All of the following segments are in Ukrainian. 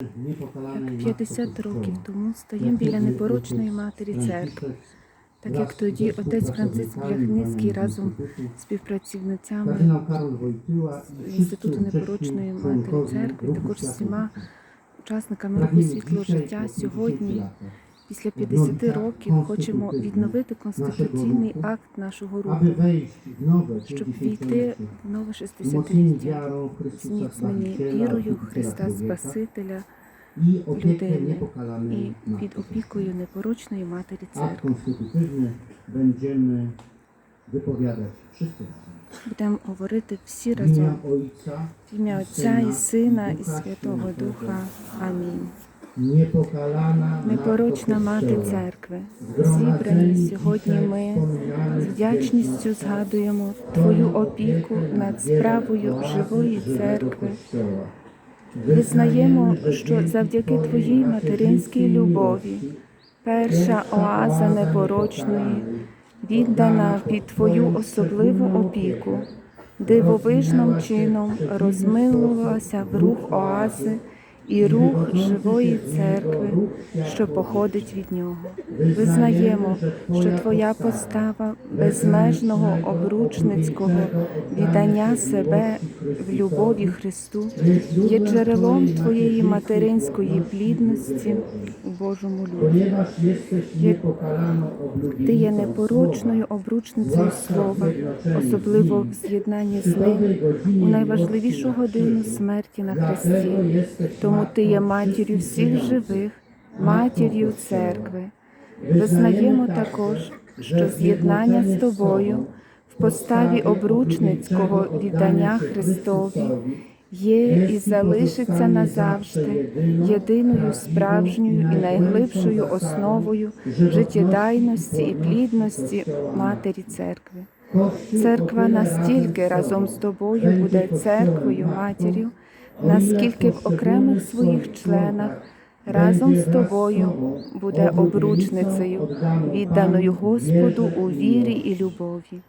Як 50 років тому стоїмо біля непорочної матері церкви, так як тоді отець Франциск Бляхницький разом з співпрацівницями Інституту непорочної матері церкви, також з всіма учасниками руху світло життя сьогодні, після 50 років, хочемо відновити конституційний акт нашого руху, щоб війти в нове 60-ліття, зміцнені вірою Христа Спасителя людини і під опікою непорочної матері церкви. Будемо говорити всі разом. В ім'я Отця і Сина, і Святого Духа. Амінь. Непорочна мати церкви. Зібрані сьогодні ми з вдячністю згадуємо Твою опіку над справою живої церкви. Визнаємо, що завдяки Твоїй материнській любові перша оаза непорочної віддана під Твою особливу опіку, дивовижним чином розмилувалася в рух оази і рух живої церкви, що походить від нього. Визнаємо, що Твоя постава безмежного обручницького віддання себе в любові Христу є джерелом Твоєї материнської плідності у Божому люді. Ти є непорочною обручницею слова, особливо в з'єднанні з ним у найважливішу годину смерті на Христі. Тому ти є матір'ю всіх живих, матір'ю церкви. Визнаємо також, що з'єднання з тобою в поставі обручницького віддання Христові є і залишиться назавжди єдиною справжньою і найглибшою основою життєдайності і плідності Матері Церкви. Церква настільки разом з тобою буде церквою матір'ю, наскільки в окремих своїх членах разом з тобою буде обручницею, відданою Господу у вірі і любові.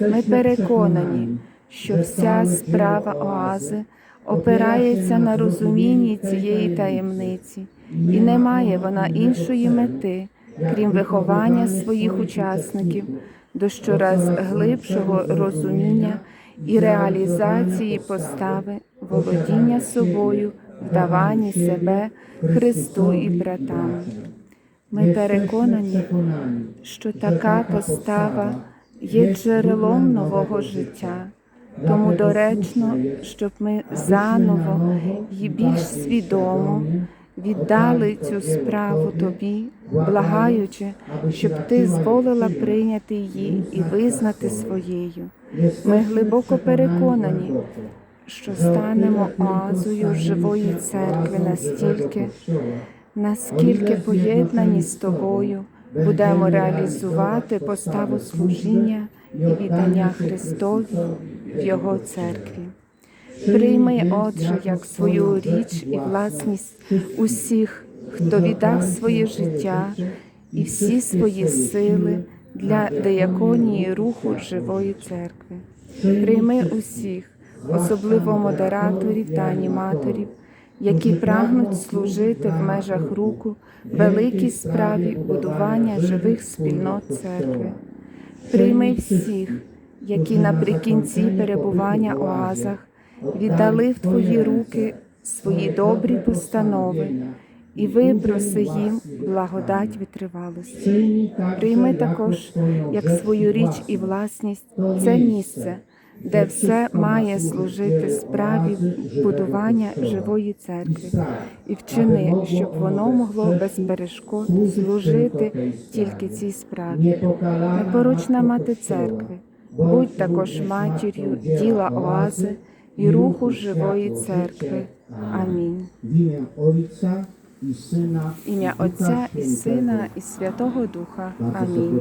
Ми переконані, що вся справа оази опирається на розумінні цієї таємниці, і не має вона іншої мети, крім виховання своїх учасників до щораз глибшого розуміння і реалізації постави володіння собою, вдаванні себе Христу і братам. Ми переконані, що така постава є джерелом нового життя. Тому доречно, щоб ми заново і більш свідомо віддали цю справу тобі, благаючи, щоб ти зволила прийняти її і визнати своєю. Ми глибоко переконані, що станемо оазою живої церкви настільки, наскільки поєднані з тобою будемо реалізувати поставу служіння і віддання Христові в Його церкві. Прийми, Отже, як свою річ і власність усіх, хто віддав своє життя і всі свої сили для деяконії руху живої церкви. Прийми усіх, особливо модераторів та аніматорів, які прагнуть служити в межах руку великій справі будування живих спільнот церкви. Прийми всіх, які наприкінці перебування у оазах віддали в Твої руки свої добрі постанови і випроси їм благодать витривалості. Прийми також як свою річ і власність це місце, де все має служити справі будування живої церкви, і вчини, щоб воно могло без перешкод служити тільки цій справі. Непорочна мати церкви, будь також матір'ю діла оази і руху живої церкви. Амінь. Ім'я Отця і. Сина і Святого Духа. Амінь.